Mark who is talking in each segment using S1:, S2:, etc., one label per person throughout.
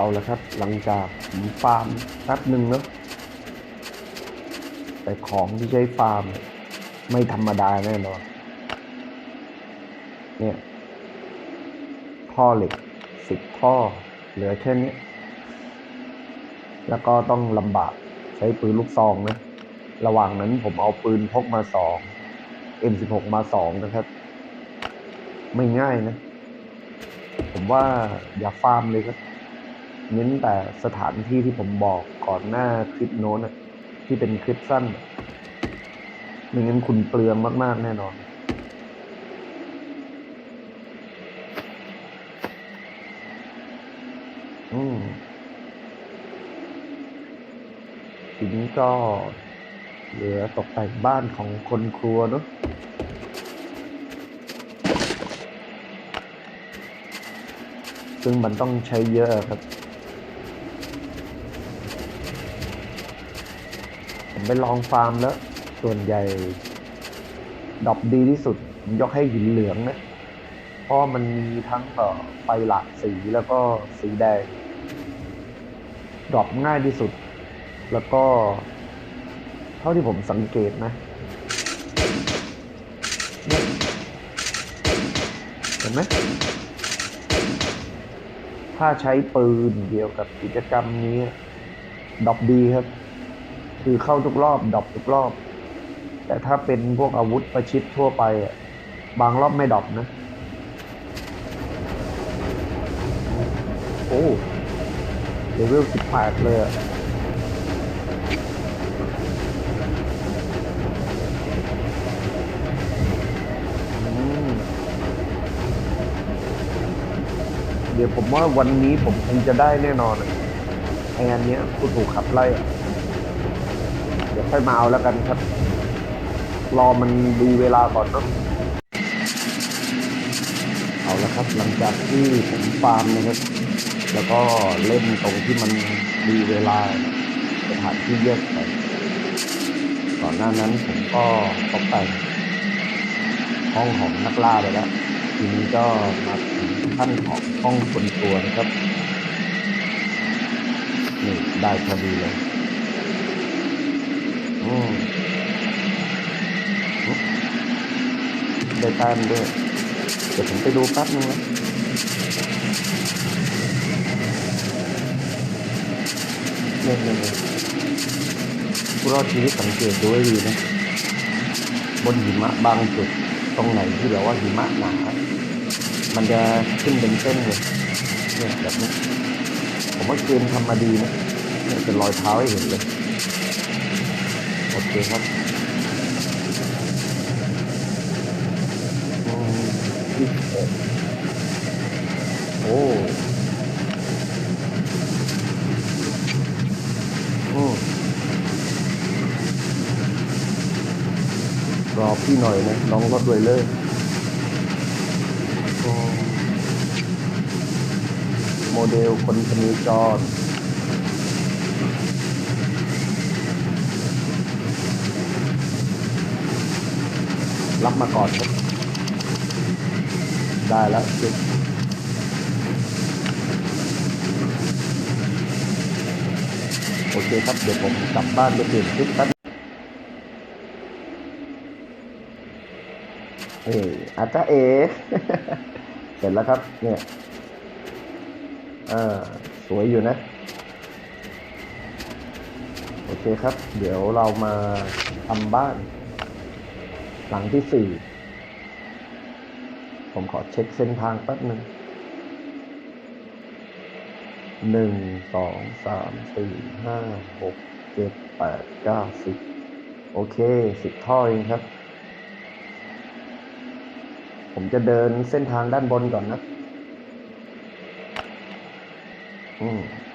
S1: เอาละครับ หลังจากผมฟาร์มแป๊บหนึ่งเนอะแต่ของที่ใช้ฟาร์ม ไม่ธรรมดาแน่นอนเนี่ยท่อเหล็กสิบท่อ เหลือแค่นี้แล้วก็ต้องลำบากใช้ปืนลูกซองนะ ระหว่างนั้นผมเอาปืนพกมาสอง M16 มาสองนะครับ ไม่ง่ายนะ ผมว่าอย่าฟาร์มเลยครับ เน้นแต่สถานที่ที่ผมบอกก่อนหน้าคลิปโน้นที่เป็นคลิปสั้นน่ะไม่งั้นคุณเปลืองมาก ๆ แน่นอนอืมทีนี้ก็ เหลือตกแต่งบ้านของคนครัวเนอะซึ่งมันต้องใช้เยอะครับ ผมไปลองฟาร์มแล้ว ส่วนใหญ่ดอปดีที่สุดผมยกให้หินเหลืองนะ เพราะมันมีทั้งเอ่อไฟหลากสีแล้วก็สีแดง ดรอปง่ายที่สุด แล้วก็ เท่าที่ผมสังเกตนะเห็นไหมถ้าใช้ปืนเกี่ยวกับกิจกรรมนี้ดอปดีครับ คือเข้าทุกรอบดรอปทุกรอบ แต่ถ้าเป็นพวกอาวุธประชิดทั่วไปอะบางรอบไม่ดรอปนะ โอ้เลเวลสิบแปดเลยอะเดี๋ยวผมว่าวันนี้ผมคงจะได้แน่นอนไอ้อันเนี้ยผู้ถูกขับไล่ ค่อยมาเอาแล้วกันครับ รอมันดูเวลาก่อนเนาะเอาละครับ หลังจากที่ผมฟาร์มนะครับ แล้วก็เล่นตรงที่มันมีเวลาสถานที่เยอะไปก่อนหน้านั้นผมก็ตกแต่งห้องของนักล่าไปแล้วทีนี้ก็มาถึงขั้นของห้องคนตัวนะครับนี่ได้พอดีเลย ได้ต้มด้วย เดี๋ยวผมไปดูแป๊บนึงนะเนี่ยเนี่ยเนี่ยผู้รอดชีวิตสังเกตดูให้ดีนะ บนหิมะบางจุดตรงไหนที่แบบว่าหิมะหนามันจะขึ้นเป็นเส้นเลยเนี่ยแบบนี้ ผมว่าเกมทำมาดีนะเนี่ยเป็นรอยเท้าให้เห็นเลย เคครับอืมยี่สิบเอ็ดโอ้รอพี่หน่อยนะน้องรถด้วยเลยโมเดลคนพนีจร รับมาก่อนครับ ได้แล้วจุดโอเคครับ เดี๋ยวผมกลับบ้านไปเปลี่ยนชุดแป๊บเอออาจารย์เอ เสร็จแล้วครับ เนี่ยอ่าสวยอยู่นะ โอเคครับ เดี๋ยวเรามาทำบ้าน หลังที่สี่ผมขอเช็คเส้นทางแป๊บหนึ่งหนึ่งสองสามสี่ห้าหกเจ็ดแปดเก้าสิบโอเคสิบท่อเองครับ ผมจะเดินเส้นทางด้านบนก่อนนะ อืม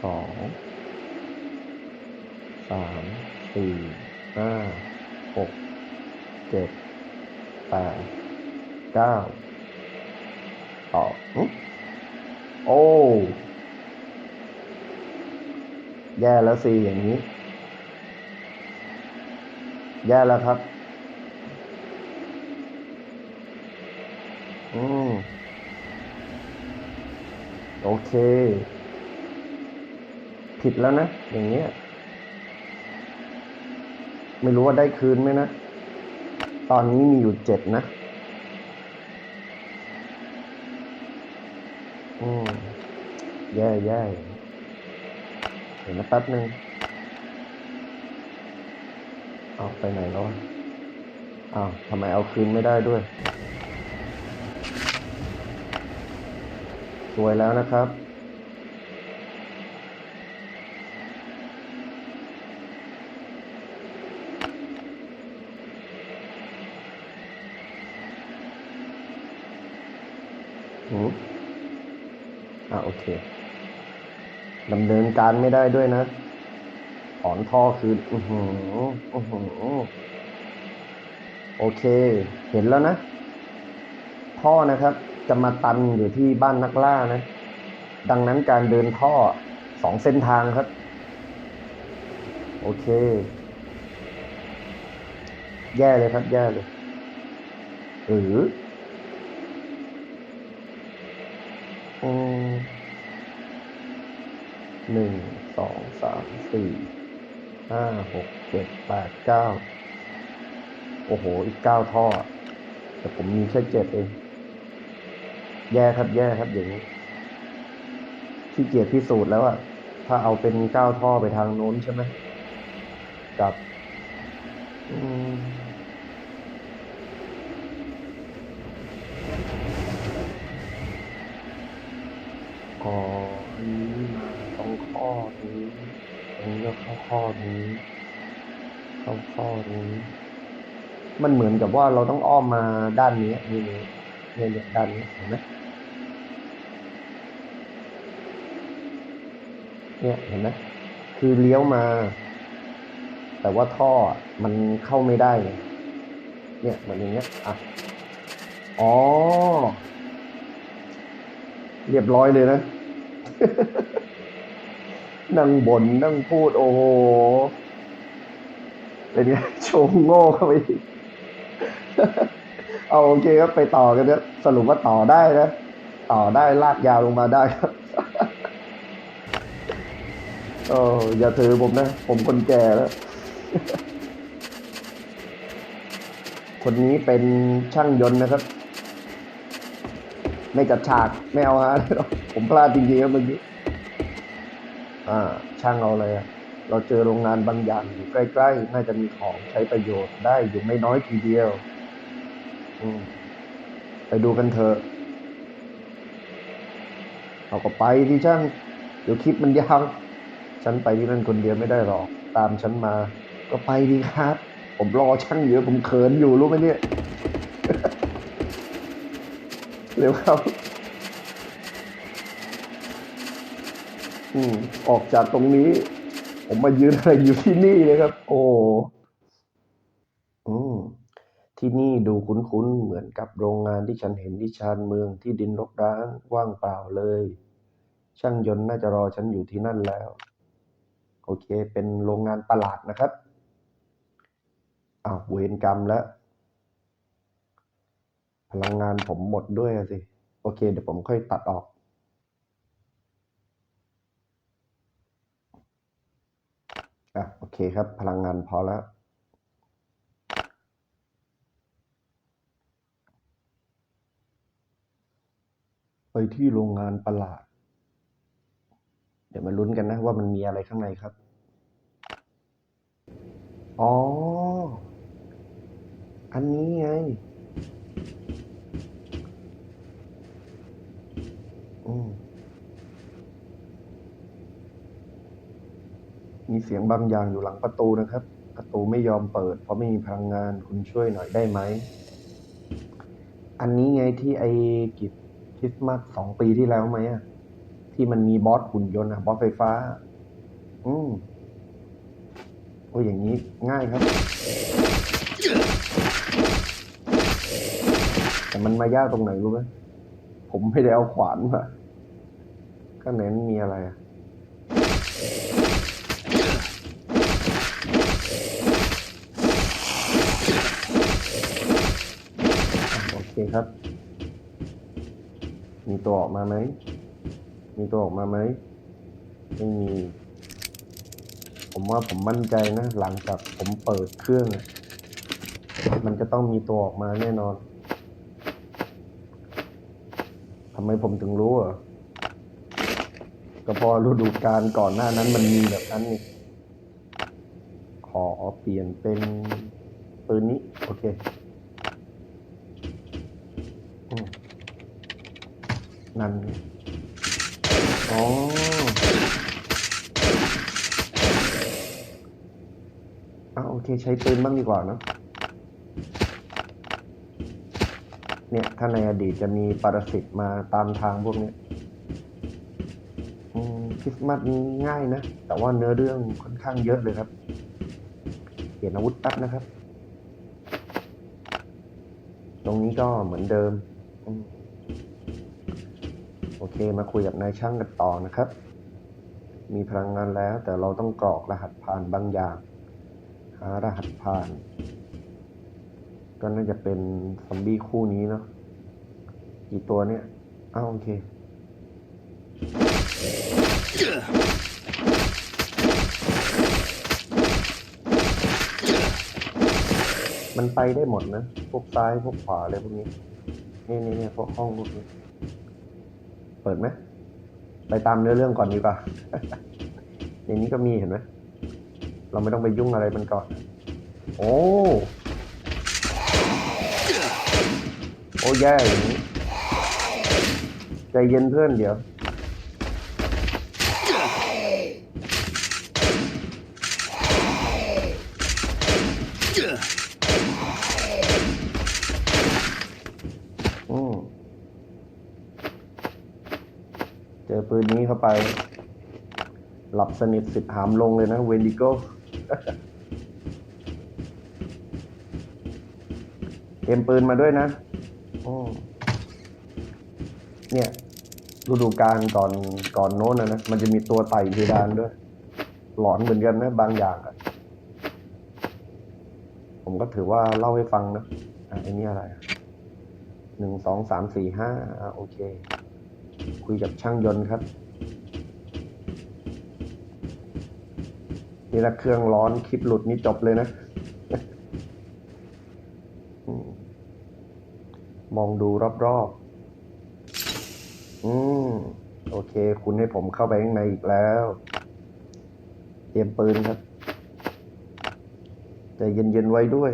S1: สองสามสี่ห้า หกเจ็ดแปดเก้าต่อหึโอ้แย่แล้วสิอย่างนี้ แย่แล้วครับ อืมโอเค ผิดแล้วนะ อย่างเงี้ย ไม่รู้ว่าได้คืนไหมนะ ตอนนี้มีอยู่เจ็ดนะอืมแย่แย่เห็นนะแป๊บหนึ่งเอาไปไหนแล้วอะอ้าวทำไมเอาคืนไม่ได้ด้วย สวยแล้วนะครับ อืมอ่าโอเคดำเนินการไม่ได้ด้วยนะถอนท่อคืนอือหืออือหือโอเค เห็นแล้วนะ ท่อนะครับ จะมาตันอยู่ที่บ้านนักล่านะ ดังนั้นการเดินท่อสองเส้นทางครับ โอเค แย่เลยครับ แย่เลยหรืออืม หนึ่งสองสามสี่ห้าหกเจ็ดแปดเก้าโอ้โห อีกเก้าท่อ แต่ผมมีแค่เจ็ดเอง แย่ครับแย่ครับอย่างนี้ขี้เกียจพิสูจน์แล้วอะถ้าเอาเป็นเก้าท่อไปทางโน้นใช่ไหมกับ อืม ออนี้มาตรงข้อนี้ตรงนี้ก็เข้าข้อนี้เข้าข้อนี้ มันเหมือนกับว่าเราต้องอ้อมมาด้านนี้นี่นี่เนี่ยเนี่ยด้านนี้เห็นไหมเนี่ยเห็นไหมคือเลี้ยวมา แต่ว่าท่อมันเข้าไม่ได้ เนี่ยเหมือนอย่างเงี้ยอะอ๋อ เรียบร้อยเลยนะ นั่งบนนั่งพูด โอ้โหเป็นไงโชว์โง่เข้าไปอีกเอาโอเคครับไปต่อกันนะสรุปว่าต่อได้นะ ต่อได้ลากยาวลงมาได้ครับเอออย่าถือผมนะ ผมคนแก่แล้ว คนนี้เป็นช่างยนต์นะครับ ไม่จัดฉากไม่เอาฮะผมพลาดจริงๆครับเมื่อกี้อ่าช่างเอาเลยเราเจอโรงงานบางอย่างอยู่ใกล้ ๆ น่าจะมีของใช้ประโยชน์ได้อยู่ไม่น้อยทีเดียวไปดูกันเถอะเอาก็ไปที่ช่างเดี๋ยวคลิปมันยาวฉันไปที่นั่นคนเดียวไม่ได้หรอก ตามฉันมา ก็ไปดีครับ ผมรอช่างอยู่ผมเขินอยู่รู้ไหมเนี่ย เร็วครับ อืม ออกจากตรงนี้ ผมมายืนอะไรอยู่ที่นี่เลยครับ โอ้อืมที่นี่ดูคุ้นๆ เหมือนกับโรงงานที่ฉันเห็นที่ชานเมืองที่ดินรกร้างว่างเปล่าเลย ช่างยนต์น่าจะรอฉันอยู่ที่นั่นแล้ว โอเค เป็นโรงงานประหลาดนะครับอ้าวเวรกรรมแล้ว พลังงานผมหมดด้วยสิ โอเค เดี๋ยวผมค่อยตัดออก อะ โอเคครับ พลังงานพอแล้ว ไปที่โรงงานประหลาด เดี๋ยวมาลุ้นกันนะว่ามันมีอะไรข้างในครับ อ๋อ อันนี้ไง อืมีเสียงบางอย่างอยู่หลังประตูนะครับ ประตูไม่ยอมเปิด เพราะไม่มีพลังงานคุณช่วยหน่อยได้ไหม อันนี้ไงที่ไอกิจคริสต์มาสสองปีที่แล้วไหมอะที่มันมีบอสหุ่นยนต์อะบอสไฟฟ้า อืมโอ้ยอย่างนี้ง่ายครับ แต่มันมายากตรงไหนรู้ไหม ผมไม่ได้เอาขวานมาข้างในมันมีอะไรอะโอเคครับ มีตัวออกมาไหม มีตัวออกมาไหมไม่มี ผมว่าผมมั่นใจนะ หลังจากผมเปิดเครื่อง มันจะต้องมีตัวออกมาแน่นอนทำไมผมถึงรู้อะก็พอฤดูกาลก่อนหน้านั้นมันมีแบบนั้นนี่ขอเปลี่ยนเป็นปืนนี้ โอเคนั่นอ๋ออะโอเค ใช้ปืนบ้างดีกว่าเนอะ เนี่ย ถ้าในอดีตจะมีปรสิตมาตามทางพวกนี้คริสต์มาสนี้ง่ายนะ แต่ว่าเนื้อเรื่องค่อนข้างเยอะเลยครับ เปลี่ยนอาวุธแป๊บนะครับ ตรงนี้ก็เหมือนเดิม โอเคมาคุยกับนายช่างกันต่อนะครับ มีพลังงานแล้วแต่เราต้องกรอกรหัสผ่านบางอย่าง หารหัสผ่าน ก็น่าจะเป็นซอมบี้คู่นี้เนาะกี่ตัวเนี่ยอ้าวโอเคมันไปได้หมดนะ พวกซ้าย พวกขวาอะไรพวกนี้ นี่นี่นี่พวกห้องพวกนี้ เปิดไหม ไปตามเนื้อเรื่องก่อนดีกว่าในนี้ก็มีเห็นไหม เราไม่ต้องไปยุ่งอะไรมันก่อน โอ้ โอ้แย่อย่างนี้ใจเย็นเพื่อนเดี๋ยว อืมเจอปืนนี้เข้าไป หลับสนิทสิบหามลงเลยนะ เวนดิโก้เตรียมปืนมาด้วยนะ เนี่ยฤดูกาลก่อนก่อนโน้นนะนะมันจะมีตัวไต่เพดานด้วย หลอนเหมือนกันนะ บางอย่างอะผมก็ถือว่าเล่าให้ฟังนะอะไอ้นี่อะไรหนึ่งสองสามสี่ห้าอะโอเค คุยกับช่างยนต์ครับนี่ละเครื่องร้อนคลิปหลุดนี่จบเลยนะ อืม มองดูรอบๆ อืม โอเค คุณให้ผมเข้าไปข้างในอีกแล้ว เตรียมปืนครับใจเย็นๆไว้ด้วย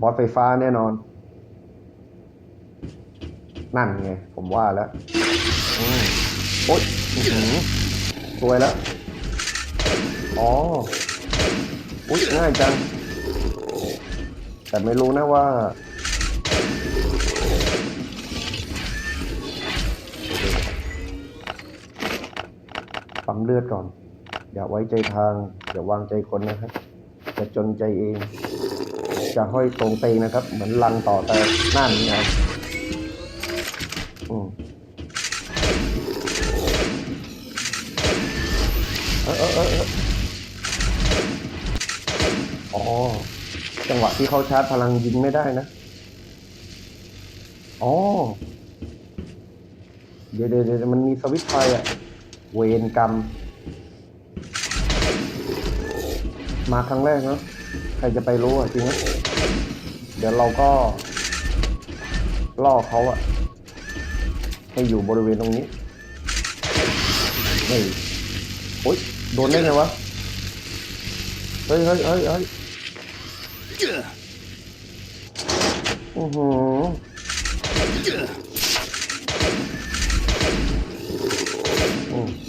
S1: บอสไฟฟ้าแน่นอน นั่นไง ผมว่าแล้วอืมโอ๊ยหือสวยแล้ว อ๋อ อุ๊ยง่ายจังแต่ไม่รู้นะว่า ปั๊มเลือดก่อน อย่าไว้ใจทาง อย่าวางใจคนนะครับจะจนใจเอง จะห้อยตรงเตงนะครับ เหมือนลังต่อแต่นั่นไงอืมเออเออเอออ๋อ จังหวะที่เขาชาร์จพลังยิงไม่ได้นะ อ๋อ เดี๋ยวเดี๋ยวเดี๋ยวมันมีสวิตช์ไฟอะ เวรกรรม มาครั้งแรกเนาะใครจะไปรู้อะจริงไหมเดี๋ยวเราก็ล่อเขาอะให้อยู่บริเวณตรงนี้นี่โอ๊ยโดนได้ไงวะเฮ้ยเฮ้ยเฮ้ยเฮ้ยอือหืออืม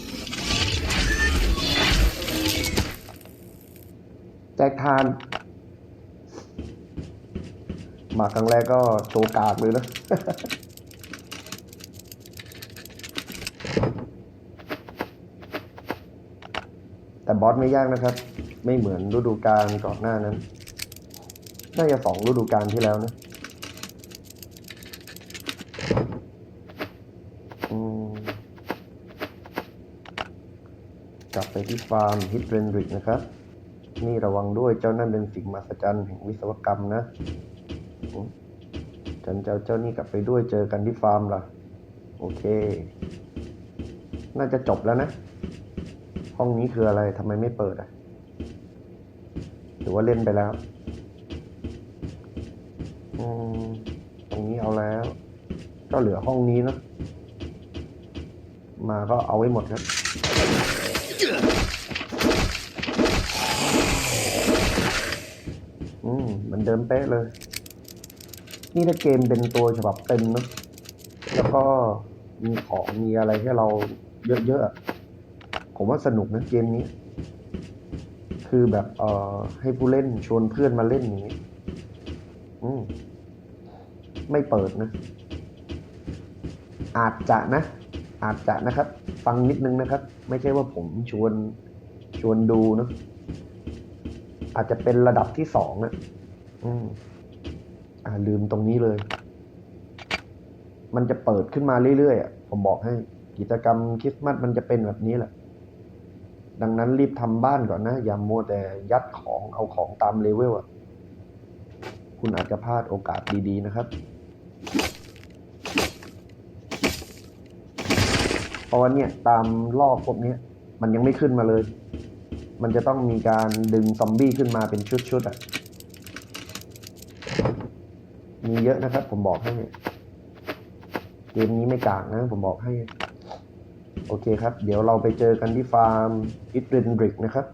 S1: กทาน มาครั้งแรกก็โชว์กากเลยนะแต่บอสไม่ยากนะครับ ไม่เหมือนฤดูกาลก่อนหน้านั้น น่าจะสองฤดูกาลที่แล้วนะกลับไปที่ฟาร์มฮิตเรนริกนะครับ นี่ระวังด้วยเจ้านั่นเป็นสิ่งมหัศจรรย์แห่งวิศวกรรมนะฉันจะเอาเจ้านี่กลับไปด้วยเจอกันที่ฟาร์มล่ะอโอเค น่าจะจบแล้วนะ ห้องนี้คืออะไรทำไมไม่เปิดอะ หรือว่าเล่นไปแล้วอืมตรงนี้เอาแล้ว ก็เหลือห้องนี้เนอะมาก็เอาไว้หมดครับ อื มเหมือนเดิมเป๊ะเลย นี่ถ้าเกมเป็นตัวฉบับเต็มเนะแล้วก็มีของมีอะไรให้เราเยอะๆอะผมว่าสนุกนะเกมนี้ คือแบบเอ่อให้ผู้เล่นชวนเพื่อนมาเล่นอย่างนี้อืมไม่เปิดนะ อาจจะนะ อาจจะนะครับ ฟังนิดนึงนะครับ ไม่ใช่ว่าผมชวนชวนดูเนะอาจจะเป็นระดับที่สองนะ อืมอ่า ลืมตรงนี้เลย มันจะเปิดขึ้นมาเรื่อยๆอะผมบอกให้ กิจกรรมคริสต์มาสมันจะเป็นแบบนี้แหละ ดังนั้นรีบทำบ้านก่อนนะอย่ามัวแต่ยัดของเอาของตามเลเวลอะ คุณอาจจะพลาดโอกาสดีๆนะครับเพราะว่าเนี่ยตามรอบพวกนี้มันยังไม่ขึ้นมาเลย มันจะต้องมีการดึงซอมบี้ขึ้นมาเป็นชุดๆอะ มีเยอะนะครับ ผมบอกให้เกมนี้ไม่กากนะ ผมบอกให้ โอเคครับ เดี๋ยวเราไปเจอกันที่ฟาร์มอิตเรนดริกนะครับ